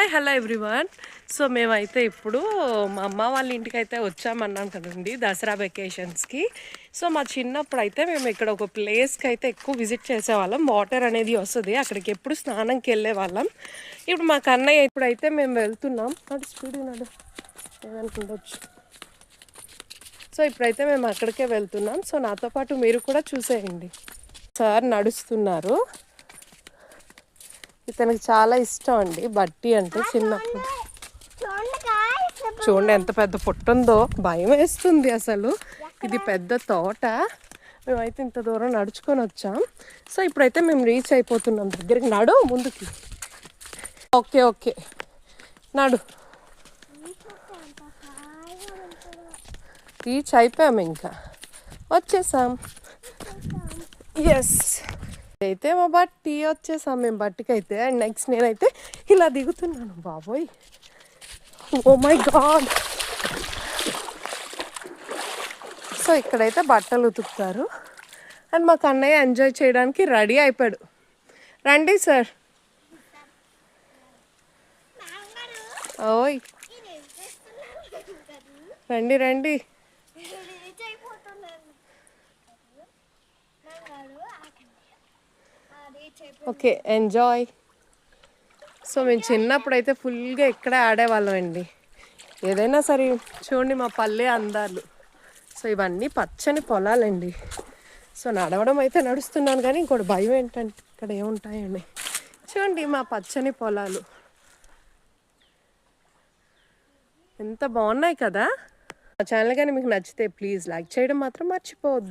Hi hello everyone. So మేమైతే ఇప్పుడు మా అమ్మ వాళ్ళ ఇంటికి అయితే వచ్చామన్నాం కదండి దసరా వెకేషన్స్కి సో మా చిన్నప్పుడు అయితే మేము ఇక్కడ ఒక ప్లేస్కి అయితే ఎక్కువ విజిట్ చేసేవాళ్ళం. వాటర్ అనేది వస్తుంది అక్కడికి ఎప్పుడు స్నానంకి వెళ్ళే. వాళ్ళం ఇప్పుడు మా కన్నయ్య ఇప్పుడైతే మేము వెళ్తున్నాం. అటు స్పీడ్ నడు ఏదనుకుండొచ్చు సో ఇప్పుడైతే మేము అక్కడికే వెళ్తున్నాం. సో నాతో పాటు మీరు కూడా చూసేయండి. సార్ నడుస్తున్నారు. ఇతనికి చాలా ఇష్టం అండి. బట్టి అంటే చిన్నప్పుడు చూడండి ఎంత పెద్ద పొట్టు ఉందో భయం వేస్తుంది అసలు. ఇది పెద్ద తోట. మేమైతే ఇంత దూరం నడుచుకొని వచ్చాం. సో ఇప్పుడైతే మేము రీచ్ అయిపోతున్నాం. దగ్గరికి నడు ముందుకి. Okay okay. నడు. రీచ్ అయిపోయాము ఇంకా. వచ్చేసాం. ఎస్ అయితే మా బట్టి వచ్చేసాం మేము బట్టికి అయితే అండ్ నెక్స్ట్ నేనైతే ఇలా దిగుతున్నాను బాబోయ్. ఓ మై గాడ్ సో ఇక్కడైతే బట్టలు ఉతుకుతారు. అండ్ మా కన్నయ్య ఎంజాయ్ చేయడానికి రెడీ అయిపోయాడు. రండి సార్ ఓయ్. రండి రండి. ఓకే ఎంజాయ్ సో మేము చిన్నప్పుడు అయితే ఫుల్గా ఇక్కడే ఆడేవాళ్ళం అండి. ఏదైనా సరే చూడండి మా పల్లె అందాలు. సో ఇవన్నీ పచ్చని పొలాలండి. సో నడవడం అయితే నడుస్తున్నాను కానీ ఇంకోటి భయం ఏంటంటే ఇక్కడ ఏముంటాయండి. చూడండి మా పచ్చని పొలాలు. ఎంత బాగున్నాయి కదా. మా ఛానల్ కానీ మీకు నచ్చితే ప్లీజ్ లైక్ చేయడం మాత్రం మర్చిపోవద్దు.